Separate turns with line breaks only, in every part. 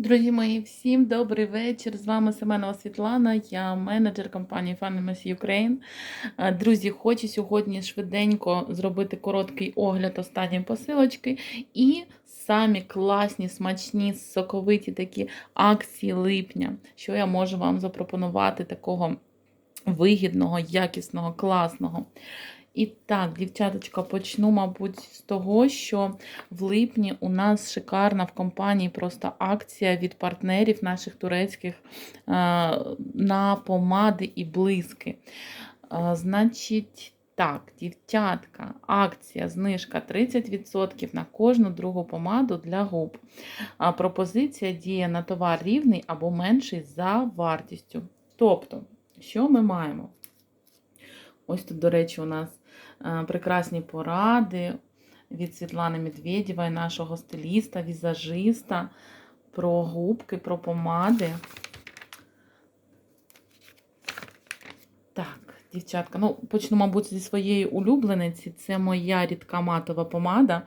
Друзі мої, всім добрий вечір. З вами Семенова Світлана, я менеджер компанії Family Ukraine. Е, Друзі, хочу сьогодні швиденько зробити короткий огляд останньої посилочки і самі класні, смачні, соковиті такі акції липня, що я можу вам запропонувати такого вигідного, якісного, класного. І так, дівчаточка, почну, мабуть, з того, що в липні у нас шикарна в компанії просто акція від партнерів наших турецьких е, на помади і блиски. Е, Значить, так, дівчатка, акція, знижка 30% на кожну другу помаду для губ. А пропозиція діє на товар рівний або менший за вартістю. Тобто, що ми маємо? Ось тут, до речі, у нас прекрасні поради від Світлани Медведєва, нашого стиліста, візажиста про губки, про помади. Так, дівчатка, ну почну, мабуть, зі своєї улюблениці. Це моя рідка матова помада.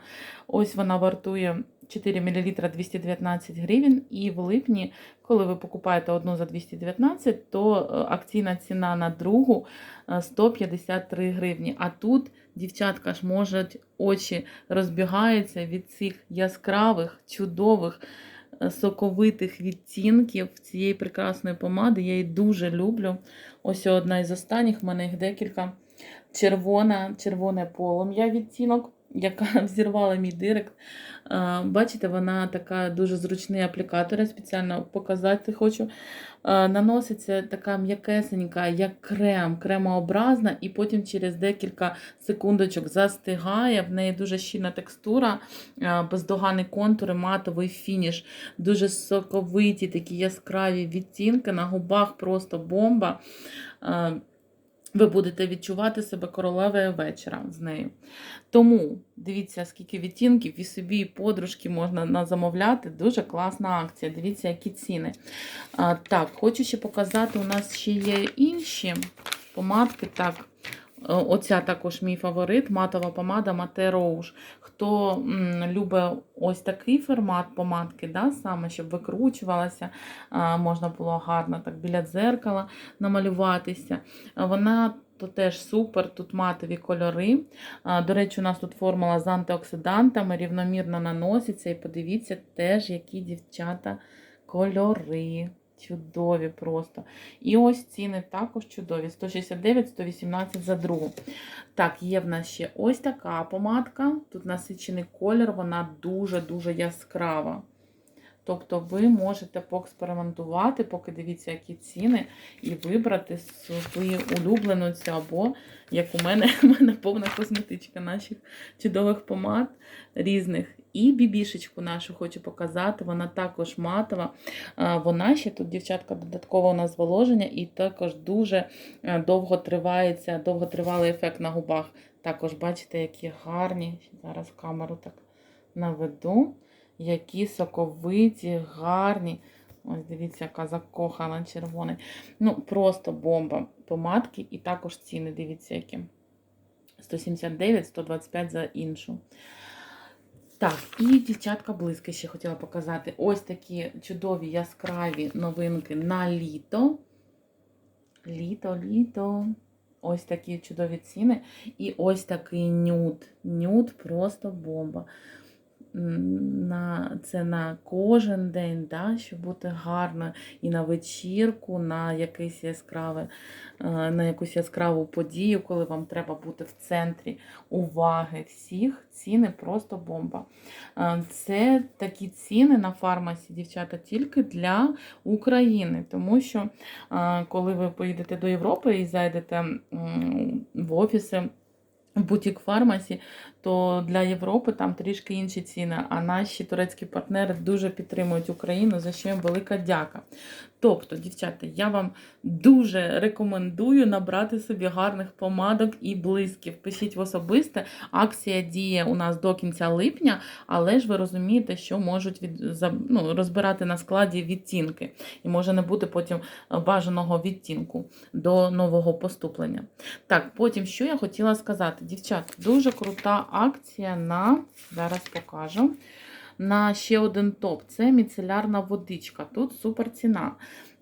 Ось вона вартує 4 мл 219 гривень. І в липні, коли ви покупаєте одну за 219, то е, акційна ціна на другу е, 153 гривні. А тут, дівчатка ж, можуть очі розбігаються від цих яскравих, чудових, е, соковитих відтінків цієї прекрасної помади. Я її дуже люблю. Ось одна із останніх, в мене їх декілька. Червона, червоне полум'я відтінок, яка взірвала мій директ. Бачите, вона така дуже зручний аплікатор, я спеціально показати хочу. Наноситься така м'якесенька, як крем, кремообразна, і потім через декілька секундочок застигає. В неї дуже щільна текстура, бездоганний контур, матовий фініш, дуже соковиті, такі яскраві відтінки. На губах просто бомба. Ви будете відчувати себе королевою вечора з нею. Тому дивіться, скільки відтінків і собі, і подружки можна замовляти. Дуже класна акція. Дивіться, які ціни. А, так, хочу ще показати, у нас ще є інші помадки. Так, оця також мій фаворит, матова помада Mate Rouge. Хто любить ось такий формат помадки, да, саме, щоб викручувалася, можна було гарно так біля дзеркала намалюватися. Вона то теж супер, тут матові кольори. До речі, у нас тут формула з антиоксидантами, рівномірно наноситься. І подивіться теж, які дівчата кольори. Чудові просто. І ось ціни також чудові. 169-118 за другу. Так, є в нас ще ось така помадка. Тут насичений колір, вона дуже-дуже яскрава. Тобто ви можете поекспериментувати, поки дивіться, які ціни, і вибрати свою улюблену цю, або, як у мене, у мене повна косметичка наших чудових помад різних. І бібішечку нашу хочу показати, вона також матова. Вона ще тут, дівчатка, додатково у нас зволоження, і також дуже е, довго тривається, довготривалий ефект на губах. Також бачите, які гарні. Зараз камеру так наведу які соковиті, гарні. Ось дивіться, яка закохана червоний. Ну, просто бомба. Помадки і також ціни, дивіться, які. 179-125 за іншу. Так, і дівчатка близько ще хотіла показати. Ось такі чудові яскраві новинки на літо. Літо, літо. Ось такі чудові ціни. І ось такий нюд. Нюд просто бомба на це на кожен день, да, щоб бути гарно і на вечірку, на якийсь яскраве, е, на якусь яскраву подію, коли вам треба бути в центрі уваги всіх. Ціни просто бомба. Е, Це такі ціни на фармасі, дівчата, тільки для України. Тому що е, коли ви поїдете до Європи і зайдете в офіси. В бутік фармасі, то для Європи там трішки інші ціни. А наші турецькі партнери дуже підтримують Україну, за що їм велика дяка. Тобто, дівчата, я вам дуже рекомендую набрати собі гарних помадок і блисків. Пишіть в особисте. Акція діє у нас до кінця липня, але ж ви розумієте, що можуть від, ну, розбирати на складі відтінки. І може не бути потім бажаного відтінку до нового поступлення. Так, потім, що я хотіла сказати, дівчат, дуже крута акція на, зараз покажу, на ще один топ. Це міцелярна водичка. Тут супер ціна.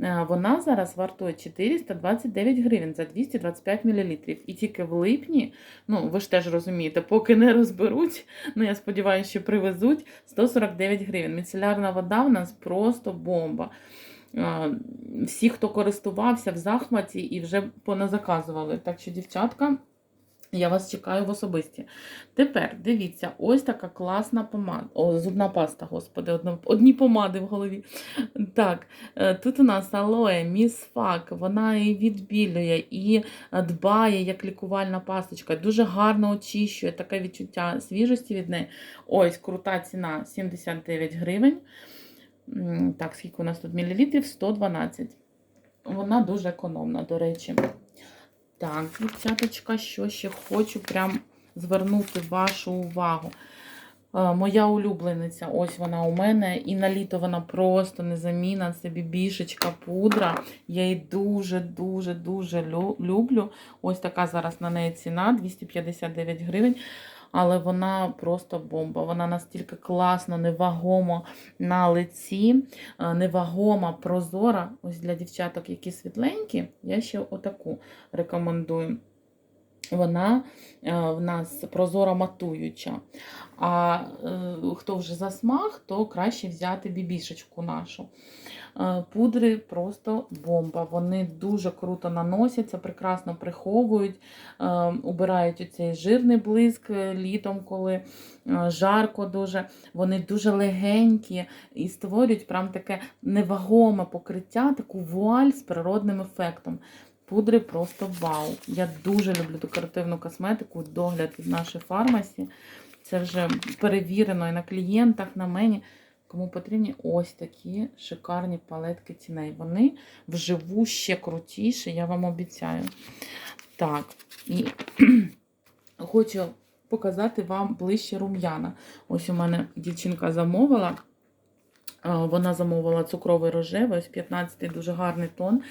Е, Вона зараз вартує 429 гривень за 225 мл. І тільки в липні, ну ви ж теж розумієте, поки не розберуть, ну я сподіваюся, що привезуть 149 гривень. Міцелярна вода в нас просто бомба. Е, Всі, хто користувався в захваті і вже поназаказували. Так що, дівчатка, я вас чекаю в особисті. Тепер дивіться, ось така класна помада. О, зубна паста, господи, одно, одні помади в голові. Так, е, тут у нас алоє, місфак, вона і відбілює, і е, дбає як лікувальна пасточка. Дуже гарно очищує таке відчуття свіжості від неї. Ось крута ціна 79 гривень. Так, скільки у нас тут мілілітрів? 112. Вона дуже економна, до речі. Так, дівчаточка, що ще хочу прям звернути вашу увагу. Е, Моя улюблениця, ось вона у мене, і на літо вона просто незамінна. Це бібішечка пудра. Я її дуже-дуже дуже люблю. Ось така зараз на неї ціна 259 гривень. Але вона просто бомба. Вона настільки класно, невагомо на лиці, е, невагома, прозора. Ось для дівчаток, які світленькі, я ще отаку рекомендую. Вона е, в нас прозора матуюча. А е, хто вже за смак, то краще взяти бібішечку нашу. Е, Пудри просто бомба. Вони дуже круто наносяться, прекрасно приховують, убирають оцей жирний блиск літом, коли жарко дуже. Вони дуже легенькі і створюють прям таке невагоме покриття, таку вуаль з природним ефектом. Пудри просто вау. Я дуже люблю декоративну косметику, догляд від нашої фармасі. Це вже перевірено і на клієнтах, на мені. Кому потрібні ось такі шикарні палетки тіней. Вони вживу ще крутіші, я вам обіцяю. Так, і хочу показати вам ближче рум'яна. Ось у мене дівчинка замовила. Вона замовила цукровий рожевий, ось 15-й дуже гарний тон.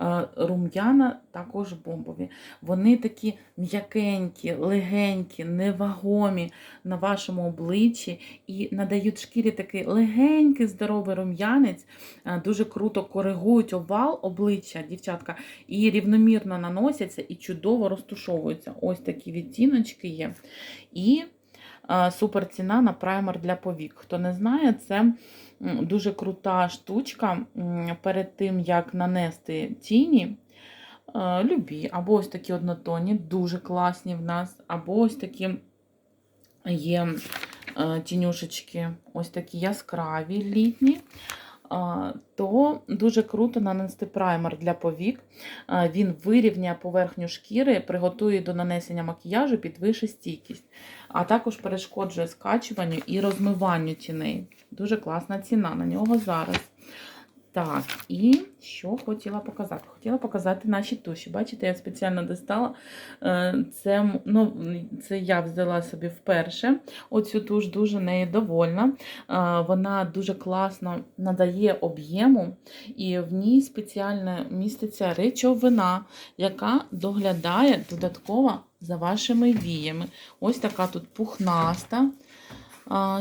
Е, Рум'яна також бомбові. Вони такі м'якенькі, легенькі, невагомі на вашому обличчі і надають шкірі такий легенький, здоровий рум'янець. Е, Дуже круто коригують овал обличчя, дівчатка, і рівномірно наносяться і чудово розтушовуються. Ось такі відтіночки є. І е, супер ціна на праймер для повік. Хто не знає, це дуже крута штучка перед тим, як нанести тіні. е, Любі, або ось такі однотонні, дуже класні в нас, або ось такі є е, тінюшечки, ось такі яскраві літні. То дуже круто нанести праймер для повік. Він вирівняє поверхню шкіри, приготує до нанесення макіяжу, підвищить стійкість, а також перешкоджує скачуванню і розмиванню тіней. Дуже класна ціна на нього зараз. Так, і що хотіла показати? Хотіла показати наші туші. Бачите, я спеціально достала. Е, Це, ну, це я взяла собі вперше. Оцю туш дуже нею довольна. Е, Вона дуже класно надає об'єму, і в ній спеціально міститься речовина, яка доглядає додатково за вашими віями. Ось така тут пухнаста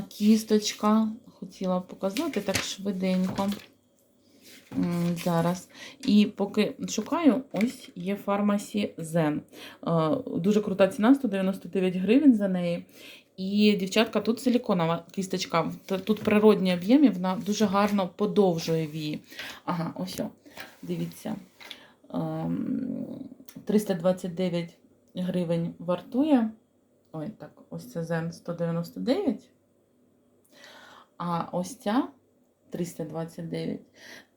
кісточка. Хотіла показати так швиденько. Зараз. І поки шукаю, ось є фармасі Zen. Е, Дуже крута ціна, 199 гривень за неї. І, дівчатка, тут силіконова кісточка. Тут природні об'єми, вона дуже гарно подовжує вії. Ага, ось. о, Дивіться. Ем, 329 гривень вартує. Ой, так, ось це Zen 199. А ось ця 329.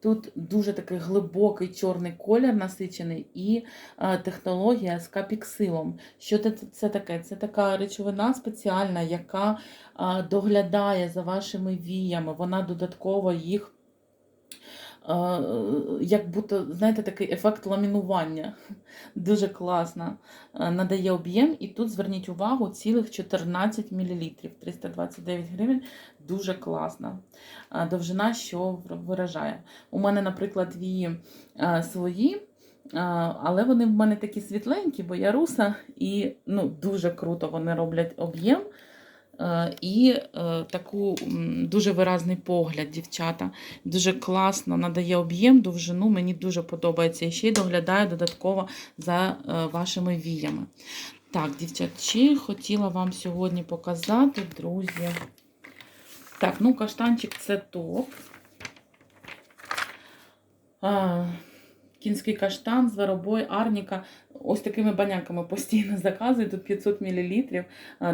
Тут дуже такий глибокий чорний колір насичений і е, технологія з капіксилом. Що це, таке? Це така речовина спеціальна, яка е, доглядає за вашими віями. Вона додатково їх. Як будто, знаєте, такий ефект ламінування. Дуже класно надає об'єм. І тут зверніть увагу, цілих 14 мл, 329 гривень. Дуже класна. Довжина, що виражає. У мене, наприклад, е, свої, але вони в мене такі світленькі, бо я руса, і ну, дуже круто вони роблять об'єм. Е, І е, таку дуже виразний погляд, дівчата. Дуже класно надає об'єм, довжину. Мені дуже подобається. І ще й доглядає додатково за е, вашими віями. Так, дівчатчі, хотіла вам сьогодні показати, друзі. Так, ну каштанчик це топ. Кінський каштан, зверобой, арніка. Ось такими баняками постійно заказую. Тут 500 мл,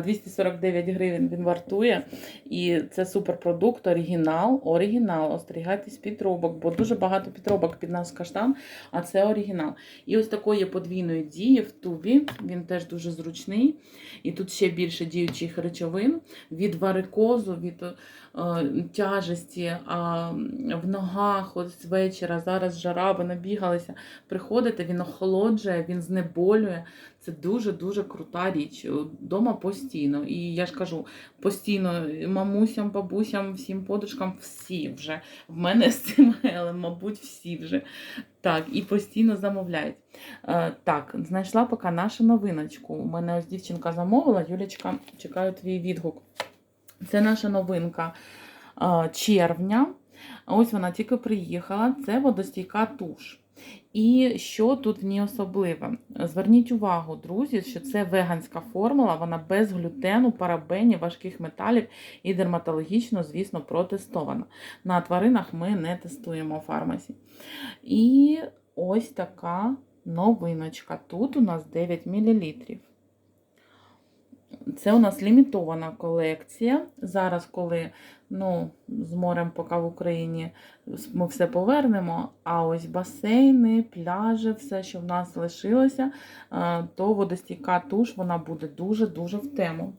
249 гривень він вартує. І це суперпродукт, оригінал. Оригінал. Остерігайтесь підробок, бо дуже багато підробок під нас каштан, а це оригінал. І ось такої подвійної дії в тубі. Він теж дуже зручний. І тут ще більше діючих речовин від варикозу, від е, тяжесті а, в ногах, ось вечора, зараз жара, ви набігалися. Приходите, він охолоджує, він знеболює. Це дуже-дуже крута річ. Дома постійно. І я ж кажу, постійно мамусям, бабусям, всім подружкам, всі вже. В мене з цим, але, мабуть, всі вже. Так, і постійно замовляють. Е, так, знайшла поки нашу новиночку. У мене ось дівчинка замовила. Юлічка, чекаю твій відгук. Це наша новинка е, червня. Ось вона тільки приїхала. Це водостійка туш. І що тут в ній особливе? Зверніть увагу, друзі, що це веганська формула, вона без глютену, парабенів, важких металів і дерматологічно, звісно, протестована. На тваринах ми не тестуємо в фармасі. І ось така новиночка. Тут у нас 9 мл. Це у нас лімітована колекція. Зараз, коли ну, з морем поки в Україні ми все повернемо, а ось басейни, пляжі, все, що в нас лишилося, е, то водостійка туш вона буде дуже-дуже в тему.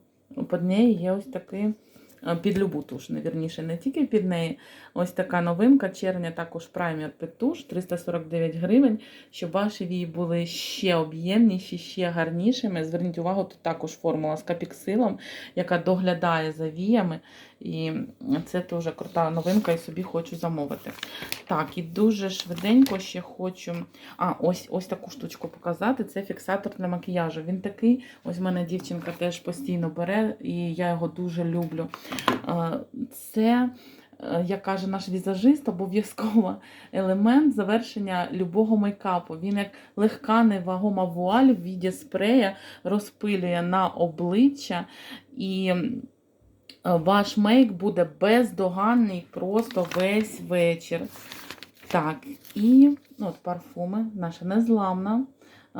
Под нею є ось такий під любу туш, вірніше, не тільки під неї. Ось така новинка червня, також праймер під туш, 349 гривень, щоб ваші вії були ще об'ємніші, ще гарнішими. Зверніть увагу, тут також формула з капіксилом, яка доглядає за віями. І це дуже крута новинка, і собі хочу замовити. Так, і дуже швиденько ще хочу. А, ось ось таку штучку показати. Це фіксатор для макіяжу. Він такий, ось в мене дівчинка теж постійно бере, і я його дуже люблю. Це. е, Як каже наш візажист, обов'язково елемент завершення любого мейкапу. Він як легка невагома вуаль в віді спрея розпилює на обличчя і ваш мейк буде бездоганний просто весь вечір. Так, і ну, от парфуми, наша незламна. е,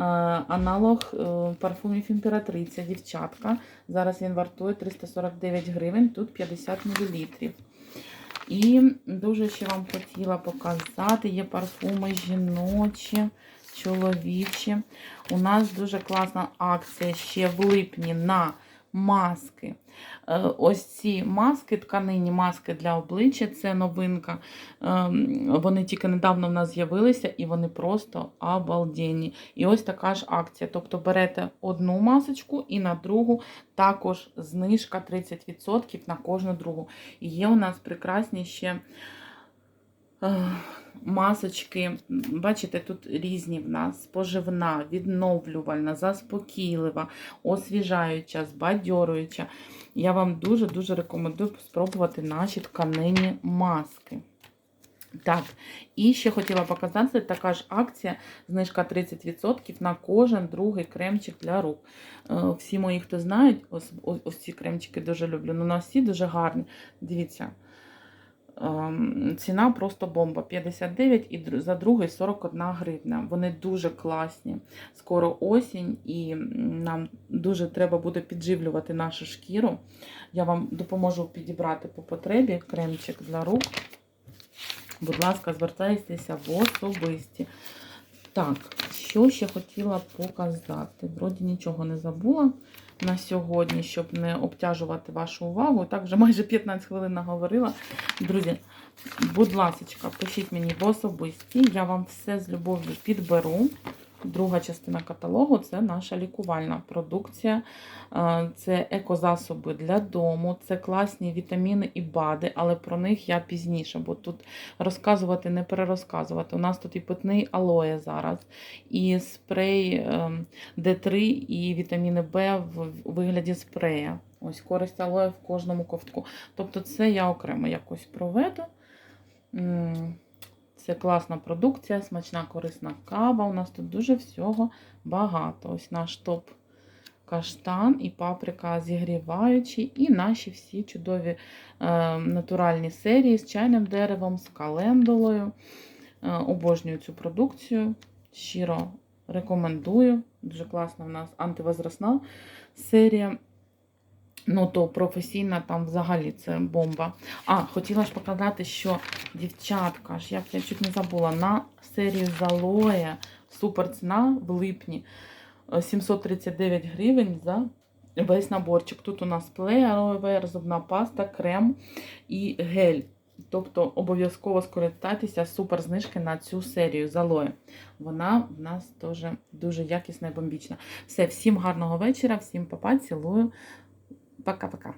Аналог е, парфумів імператриця, дівчатка. Зараз він вартує 349 гривень, тут 50 мл. І дуже ще вам хотіла показати, є парфуми жіночі, чоловічі. У нас дуже класна акція ще в липні на маски. Е, Ось ці маски, тканині маски для обличчя, це новинка. Ем, Вони тільки недавно в нас з'явилися і вони просто обалденні. І ось така ж акція. Тобто берете одну масочку і на другу також знижка 30% на кожну другу. І є у нас прекрасні ще. Е, Масочки, бачите, тут різні в нас: споживна, відновлювальна, заспокійлива, освіжаюча, збадьорююча. Я вам дуже-дуже рекомендую спробувати наші тканині маски. Так, і ще хотіла показати така ж акція, знижка 30% на кожен другий кремчик для рук. Е, Всі мої, хто знають, ось, ось ці кремчики дуже люблю. Ну, на всі дуже гарні. Дивіться. Ем, Ціна просто бомба. 59 і за другий 41 гривня. Вони дуже класні. Скоро осінь, і нам дуже треба буде підживлювати нашу шкіру. Я вам допоможу підібрати по потребі кремчик для рук. Будь ласка, звертайтеся в особисті. Так, що ще хотіла показати? Вроді нічого не забула на сьогодні, щоб не обтяжувати вашу увагу. Так, вже майже 15 хвилин наговорила. Друзі, будь ласка, пишіть мені в особисті, я вам все з любов'ю підберу. Друга частина каталогу це наша лікувальна продукція. Е, Це екозасоби для дому, це класні вітаміни і БАДи, але про них я пізніше, бо тут розказувати, не перерозказувати. У нас тут і питний алоє зараз, і спрей ем, Д3 і вітаміни Б в вигляді спрея. Ось користь алоє в кожному ковтку. Тобто це я окремо якось проведу. Це класна продукція, смачна корисна кава. У нас тут дуже всього багато. Ось наш топ каштан і паприка зігріваючі, і наші всі чудові е, натуральні серії з чайним деревом, з календулою. Е, обожнюю цю продукцію. Щиро рекомендую. Дуже класна в нас антивозрастна серія. Ну, то професійна там взагалі це бомба. А, хотіла ж показати, що дівчатка, ж як я чуть не забула, на серію Залоя супер ціна в липні е, 739 гривень за весь наборчик. Тут у нас плей, алоe зубна паста, крем і гель. Тобто обов'язково скористатися супер знижки на цю серію Залоя. Вона в нас теж дуже якісна і бомбічна. Все, всім гарного вечора, всім папа, цілую. Пока-пока.